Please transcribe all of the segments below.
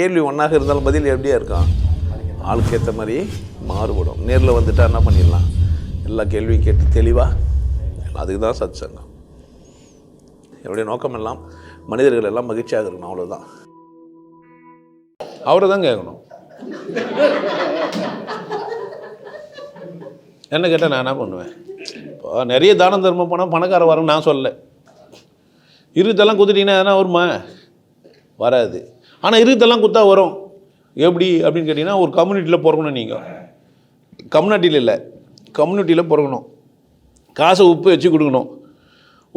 கேள்வி ஒன்றாக இருந்தாலும் பதில் எப்படியா இருக்கும்? ஆளுக்கு ஏற்ற மாதிரி மாறுபடும். நேரில் வந்துட்டால் என்ன பண்ணிடலாம்? எல்லா கேள்வியும் கேட்டு தெளிவாக அதுக்கு தான் சத் சங்கம் என்னுடைய நோக்கம் எல்லாம் மனிதர்கள் எல்லாம் மகிழ்ச்சியாக இருக்கணும் அவ்வளோதான் அவரை தான் கேட்கணும். என்ன கேட்டால் நான் என்ன பண்ணுவேன்? இப்போ நிறைய தானம் தர்மம் போனால் பணக்கார வரும்னு நான் சொல்லலை. இருத்தெல்லாம் குத்துட்டீங்கன்னா எதனா வருமா? வராது. ஆனால் இருக்கிறதெல்லாம் குத்தா வரும். எப்படி? அப்படின்னு கேட்டிங்கன்னா ஒரு கம்யூனிட்டியில் பிறக்கணும் நீங்கள் கம்யூனிட்டியில் இல்லை. கம்யூனிட்டியில் பிறக்கணும். காசை உப்பு வச்சு கொடுக்கணும்.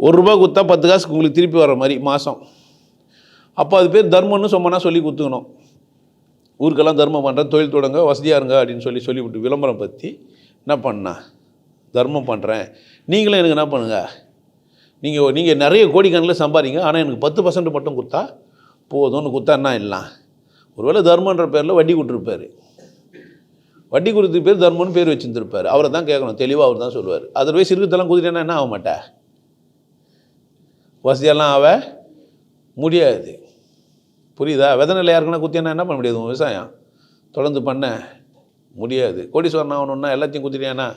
ஒரு ரூபா கொடுத்தா பத்து காசுக்கு உங்களுக்கு திருப்பி வர மாதிரி மாதம் அப்போ அது பேர் தர்மம்னு சொம்மனா சொல்லி கொடுத்துக்கணும் ஊருக்கெல்லாம் தர்மம் பண்ணுறேன் தொழில் தொடங்க வசதியாக இருங்க அப்படின்னு சொல்லி சொல்லிவிட்டு விளம்பரம் பற்றி என்ன பண்ணா? தர்மம் பண்ணுறேன் நீங்களும் எனக்கு என்ன பண்ணுங்க? நீங்கள் நீங்கள் நிறைய கோடிக்கணக்கில் சம்பாதிங்க. ஆனால் எனக்கு பத்து பர்சன்ட் மட்டும் கொடுத்தா போதும்னு கொடுத்தா இல்லாம் ஒருவேளை தர்மன்ற பேரில் வட்டி கொடுத்துருப்பாரு. வட்டி கொடுத்து பேர் தர்மம்னு பேர் வச்சுருந்துருப்பார். அவரை தான் கேட்கணும். தெளிவாக அவர் தான் சொல்லுவார். அதர்வைஸ் இருக்கிறதெல்லாம் குதிரைன்னா என்ன ஆக மாட்டா? வசதியெல்லாம் ஆக முடியாது. புரியுதா? விதை யாருக்குன்னா குத்தினா என்ன பண்ண முடியாது விவசாயம்? தொடர்ந்து பண்ண முடியாது. கோடீஸ்வரன் ஆகணுன்னா எல்லாத்தையும் குத்திட்டியானா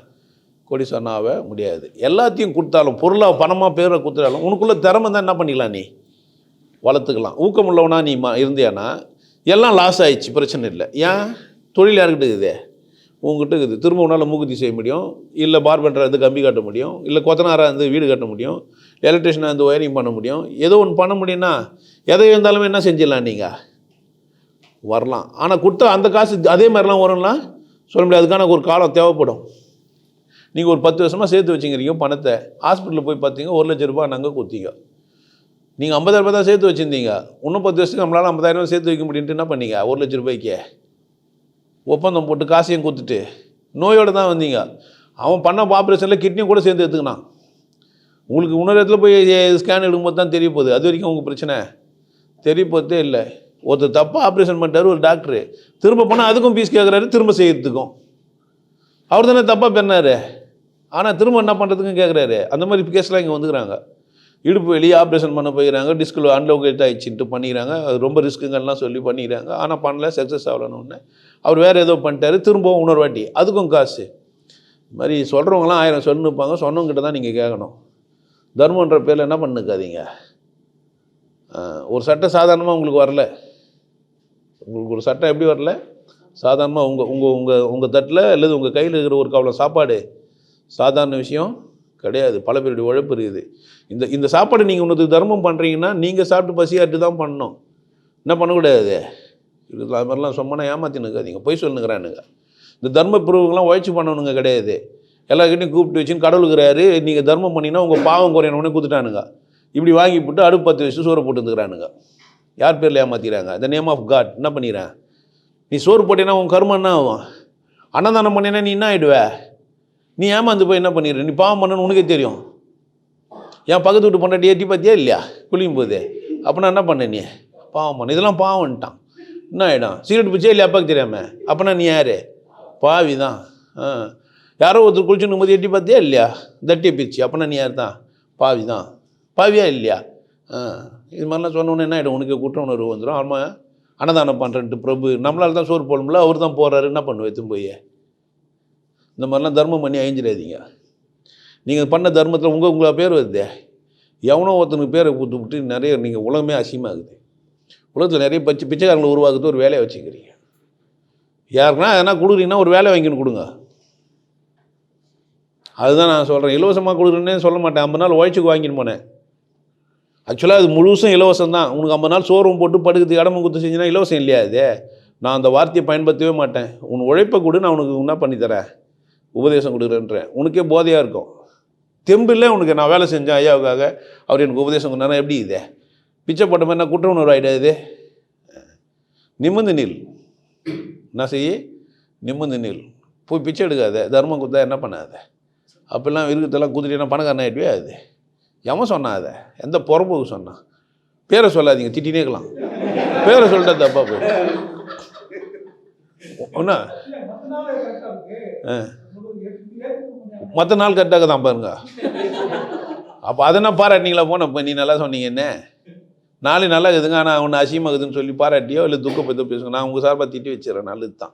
கோடீஸ்வரன் ஆக முடியாது. எல்லாத்தையும் கொடுத்தாலும் பொருளாக பணமாக பேரை கொடுத்தாலும் உனக்குள்ளே திறமை தான் என்ன பண்ணிக்கலாம் நீ? வளர்த்துக்கலாம். ஊக்கம் உள்ளவனா நீ மா இருந்தியானா? எல்லாம் லாஸ் ஆயிடுச்சு பிரச்சனை இல்லை. ஏன்? தொழில் யாருக்கிட்ட இருக்குது? உங்ககிட்ட இருக்குது. திரும்ப உன்னால் மூக்குத்தி செய்ய முடியும். இல்லை பார்பெண்டராக இருந்து கம்பி காட்ட முடியும். இல்லை கொத்தனாராக இருந்து வீடு கட்ட முடியும். எலக்ட்ரிஷனாக இருந்து ஒயரிங் பண்ண முடியும். ஏதோ ஒன்று பண்ண முடியும்னா எதை இருந்தாலும் என்ன செஞ்சிடலாம் நீங்கள் வரலாம். ஆனால் கொடுத்தா அந்த காசு அதே மாதிரிலாம் வரும்லாம் சொல்ல முடியாது. அதுக்கான ஒரு காலம் தேவைப்படும். நீங்கள் ஒரு பத்து வருஷமாக சேர்த்து வச்சுக்கிறீங்க பணத்தை. ஹாஸ்பிட்டலில் போய் பார்த்தீங்க ஒரு லட்ச ரூபாய் நாங்கள் கொடுத்தீங்க. நீங்கள் ஐம்பதாயிரம் ரூபாய் தான் சேர்த்து வச்சுருந்தீங்க. இன்னும் பத்து வருஷத்துக்கு நம்மளால் ஐம்பதாயிரம் ரூபாய் சேர்த்து வைக்க முடியும்ட்டு என்ன பண்ணீங்க? ஒரு லட்ச ரூபாய்க்கு. ஒப்பந்தம் போட்டு காசையும் கொடுத்துட்டு நோயோடு தான் வந்தீங்க. அவன் பண்ண ஆப்ரேஷனில் கிட்னியும் கூட சேர்ந்து எடுத்துக்கினான். உங்களுக்கு இன்னொரு இடத்துல போய் ஸ்கேன் எடுக்கும்போது தான் தெரிய போகுது. அது வரைக்கும் உங்கள் பிரச்சனை. தெரிய போகிறதே இல்லை. ஒருத்தர் தப்பாக ஆப்ரேஷன் பண்ணிட்டாரு ஒரு டாக்டரு திரும்ப போனால் அதுக்கும் ஃபீஸ் கேட்குறாரு திரும்ப செய்கிறதுக்கும் அவர் தானே தப்பாக பண்ணார். ஆனால் திரும்ப என்ன பண்ணுறதுக்கும் கேட்குறாரு அந்த மாதிரி கேஸ்லாம் இங்கே வந்துக்கிறாங்க. இடுப்பு வெளியே ஆப்ரேஷன் பண்ண போயிடறாங்க டிஸ்கில் அன்லோகேட் ஆகிடுச்சின்ட்டு பண்ணிக்கிறாங்க அது ரொம்ப ரிஸ்க்குங்கள்லாம் சொல்லி பண்ணிக்கிறாங்க ஆனால் பண்ணல சக்ஸஸ் ஆகலன்னு. அவர் வேறு ஏதோ பண்ணிட்டாரு திரும்பவும் இன்னொரு வாட்டி. அதுக்கும் காசு. இது மாதிரி சொல்கிறவங்களாம் ஆயிரம் சொல்லுப்பாங்க சொன்னவங்ககிட்ட தான் நீங்கள் கேட்கணும். தர்மன்ற பேரில் என்ன பண்ணுக்காதீங்க? ஒரு சட்டம் சாதாரணமாக உங்களுக்கு வரல. உங்களுக்கு ஒரு சட்டம் எப்படி வரல? சாதாரணமாக உங்கள் உங்கள் உங்கள் உங்கள் தட்டில் அல்லது உங்கள் கையில் இருக்கிற ஒரு கவலை சாப்பாடு. சாதாரண விஷயம். கிடையாது. பல பேருடைய உழைப்பு இருக்குது. இந்த இந்த சாப்பாடு நீங்கள் உனக்கு தர்மம் பண்ணுறீங்கன்னா நீங்கள் சாப்பிட்டு பசியாட்டு தான் பண்ணணும். என்ன பண்ணக்கூடாது இது அது மாதிரிலாம் சொம்மனா ஏமாத்தின்னு இருக்காதீங்க பொய் சொல்லுங்கிறானுங்க. இந்த தர்ம பிரிவுகள்லாம் உழைச்சி பண்ணணுங்க கிடையாது. எல்லாருக்கிட்டையும் கூப்பிட்டு வச்சுன்னு கடவுளுக்குறாரு நீங்கள் தர்மம் பண்ணினா உங்கள் பாவம் குறையணும்னே கொடுத்துட்டானுங்க இப்படி வாங்கி போட்டு அடுப்பு பத்து வச்சு சோறு போட்டுருந்துக்கிறானுங்க யார் பேரில் ஏமாத்திக்கிறாங்க? த நேம் ஆஃப் காட் என்ன பண்ணிடுறேன்? நீ சோறு போட்டேன்னா உன் கர்மம் என்ன ஆகும்? அன்னதானம் பண்ணினா நீ என்ன ஆகிடுவே நீ ஏமாந்து போய் என்ன பண்ணிடுற நீ பாவம் பண்ணணும்னு உனக்கே தெரியும். என் பக்கத்து வீட்டு பொண்டாட்டி ஏற்றி பார்த்தியா இல்லையா? குளிக்கும் போது. அப்படின்னா என்ன பண்ண நீ? பாவம் பண்ண. இதெல்லாம் பாவம்ட்டான் என்ன ஆகிடும் சிகரெட் பிடிச்சே இல்லையா அப்பாவுக்கு தெரியாம? அப்படின்னா நீ யார்? பாவி தான் ஆ. யாரோ ஒருத்தர் குளிச்சுன்னு போது எட்டி பார்த்தியா இல்லையா? தட்டியை பிரிச்சு. அப்படின்னா நீ யார் தான் பாவி தான் பாவியா இல்லையா? ஆ. இது மாதிரிலாம் சொன்னோன்னே என்ன ஆகிடும் உனக்கு குற்ற உணர்வு வந்துடும் ஆமாம் அன்னதானம் பண்ணுறேன்ட்டு பிரபு. நம்மளால் தான் சோறு போடணும்ல. அவர் தான் போகிறாரு என்ன பண்ணுவேன் போய். இந்த மாதிரிலாம் தர்மம் பண்ணி அழிஞ்சிடாதீங்க. நீங்கள் பண்ண தர்மத்தில் உங்கள் உங்கள் பேர் வருதே. எவனோ ஒருத்தனுக்கு பேரை கொடுத்து விட்டு நிறைய நீங்கள் உலகமே அசியமாகுது உலகத்தில் நிறைய பச்சை பிச்சைக்காரங்களை உருவாக்குறது ஒரு வேலையை வச்சுக்கிறீங்க. யாருக்குன்னா எதனா கொடுக்குறீங்கன்னா ஒரு வேலை வாங்கின்னு கொடுங்க. அதுதான் நான் சொல்கிறேன் இலவசமாக கொடுக்குறேன்னே சொல்ல மாட்டேன். ஐம்பது நாள் உழைச்சிக்கு வாங்கின்னு போனேன். ஆக்சுவலாக அது முழுசும் இலவசம் தான். உனக்கு ஐம்பது நாள் சோறும் போட்டு படுக்கிறதுக்கு இடமும் கொடுத்து செஞ்சுன்னா இலவசம் இல்லையா அது நான் அந்த வார்த்தையை பயன்படுத்தவே மாட்டேன். உன் உழைப்பை கொடு நான் உனக்கு என்ன பண்ணித்தரேன் உபதேசம் கொடுக்குறேன்றேன். உனக்கே போதையாக இருக்கும். தெம்பில்ல உனக்கு நான் வேலை செஞ்சேன் ஐயாவுக்காக. அவர் எனக்கு உபதேசம் பண்ணாரா எப்படி இது? பிச்சை போட்ட மாதிரி நான் குற்ற உணர்வு ஆகிடாது நிமிர்ந்து நில். என்ன செய்ய? நிமிர்ந்து நில். போய் பிச்சை எடுக்காத. தர்மம் கொடுத்தா என்ன பண்ணாத? அப்பெல்லாம் இருக்கிறதெல்லாம் குதிரைனா பணக்காரன் ஆகிடுவே அது எவன் சொன்னான் அதை? எந்த புறம்போக்கு சொன்னான் பேரை சொல்லாதீங்க திட்டினே இருக்கலாம். பேரை சொல்லிட்டா தப்பா போயிடும். ஒன்றா மற்ற நாள் கரெக்டாக தான் பாருங்க. அப்போ அதை நான் பாராட்டினீங்களா போன இப்போ நீ நல்லா சொன்னீங்க என்ன? நாலு நல்லா இருக்குதுங்க ஆனால் ஒன்று அசியமாகுதுன்னு சொல்லி பாராட்டியோ இல்லை துக்கப்பத்தோ பேசுங்க. நான் உங்கள் சார்பாக திட்டி வச்சிடறேன் நல்லது தான்